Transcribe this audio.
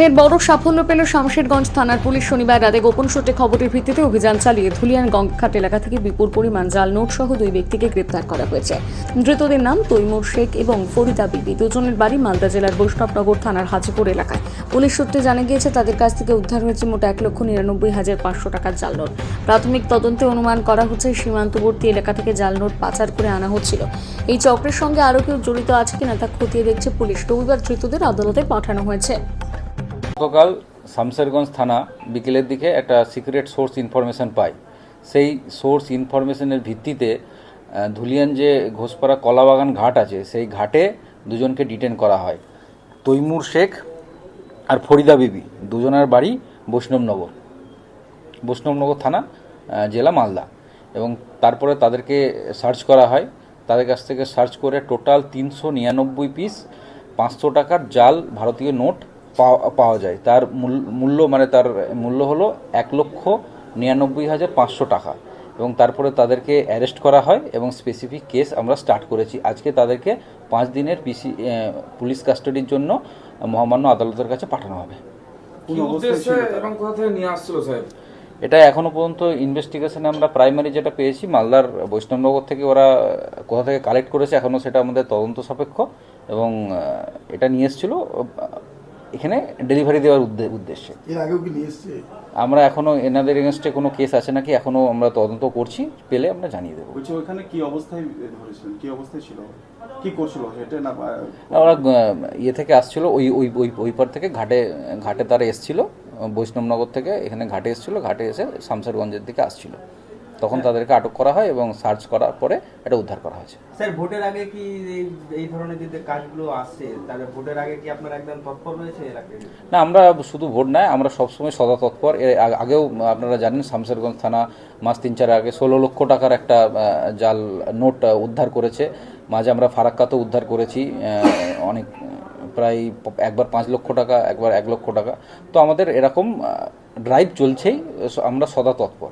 ফের বড় সাফল্য পেল শামশেরগঞ্জ থানার পুলিশ। শনিবার রাতে গোপন সূত্রে খবরের ভিত্তিতে অভিযান চালিয়ে ধুলিয়ান গঙ্গাঘাট এলাকা থেকে বিপুল পরিমাণ জাল, নোট সহ দুই ব্যক্তিকে গ্রেপ্তার করা হয়েছে। ধৃতদের নাম তৈমুর শেখ এবং ফরিদা বিবি, দুজনের বাড়ি মালদা জেলার বৈষ্ণবনগর থানার হাজিপুর এলাকায়। পুলিশ সূত্রে জানা গিয়েছে, তাদের কাছ থেকে উদ্ধার হয়েছে মোট এক লক্ষ নিরানব্বই হাজার পাঁচশো টাকার জাল নোট। প্রাথমিক তদন্তে অনুমান করা হচ্ছে সীমান্তবর্তী এলাকা থেকে জাল নোট পাচার করে আনা হচ্ছিল। এই চক্রের সঙ্গে আরও কেউ জড়িত আছে কিনা তা খতিয়ে দেখছে পুলিশ। রবিবার ধৃতদের আদালতে পাঠানো হয়েছে। গতকাল শামশেরগঞ্জ থানা বিকেলের দিকে একটা সিক্রেট সোর্স ইনফরমেশন পাই। সেই সোর্স ইনফরমেশনের ভিত্তিতে ধুলিয়ান যে ঘোষপাড়া কলাবাগান ঘাট আছে, সেই ঘাটে দুজনকে ডিটেন করা হয়। তৈমুর শেখ আর ফরিদা বিবি, দুজনের বাড়ি বৈষ্ণবনগর। বৈষ্ণবনগর থানা জেলা মালদা। এবং তারপরে তাদেরকে সার্চ করা হয়। তাদের কাছ থেকে সার্চ করে টোটাল তিনশো নিরানব্বই পিস পাঁচশো টাকার জাল ভারতীয় নোট পাওয়া পাওয়া যায়। তার মূল- মূল্য মানে তার মূল্য হলো এক লক্ষ নিরানব্বই হাজার পাঁচশো টাকা। এবং তারপরে তাদেরকে অ্যারেস্ট করা হয় এবং স্পেসিফিক কেস আমরা স্টার্ট করেছি। আজকে তাদেরকে পাঁচ দিনের পিসি পুলিশ কাস্টাডির জন্য মহামান্য আদালতের কাছে পাঠানো হবে। কি উদ্দেশ্যে এবং কোথা থেকে নিয়ে আসছিল স্যার? এটা এখনও পর্যন্ত ইনভেস্টিগেশনে আমরা প্রাইমারি যেটা পেয়েছি মালদার বৈষ্ণবনগর থেকে ওরা কোথা থেকে কালেক্ট করেছে এখনও সেটা আমাদের তদন্ত সাপেক্ষ। এবং এটা নিয়ে এসেছিল এখানে ডেলিভারি দেওয়ার উদ্দেশ্যে। এর আগেও কি নিয়ে এসছে? আমরা এখনও এনাদের এগেনস্টে কোনো কেস আছে নাকি? এখনও আমরা তদন্ত করছি পেলে আমরা জানিয়ে দেবো। ওখানে কি অবস্থায় ধরেছিলেন? কি অবস্থায় ছিল? কি করছিল? হেঁটে না ওরা ইয়ে থেকে আসছিল ওই ওই ওই ওই পার থেকে ঘাটে ঘাটে তারা এসছিল বৈষ্ণবনগর থেকে এখানে ঘাটে এসছিল ঘাটে এসে শামসারগঞ্জের দিকে আসছিল। তখন তাদেরকে আটক করা হয় এবং সার্চ করার পরে এটা উদ্ধার করা হয়েছে। স্যার ভোটের আগে কি এই- ধরনের যে কাজগুলো আসছে তাহলে ভোটের আগে কি আপনার একদম তৎপর রয়েছে এলাকায়? না আমরা শুধু ভোট নয় আমরা সবসময় সদা তৎপর। এর আগেও আপনারা জানেন শামশেরগঞ্জ থানা মাস তিন চার আগে ষোলো লক্ষ টাকার একটা জাল নোট উদ্ধার করেছে। মাঝে আমরা ফারাক্কাতেও উদ্ধার করেছি অনেক প্রায় একবার পাঁচ লক্ষ টাকা একবার এক লক্ষ টাকা। তো আমাদের এরকম ড্রাইভ চলছেই আমরা সদা তৎপর।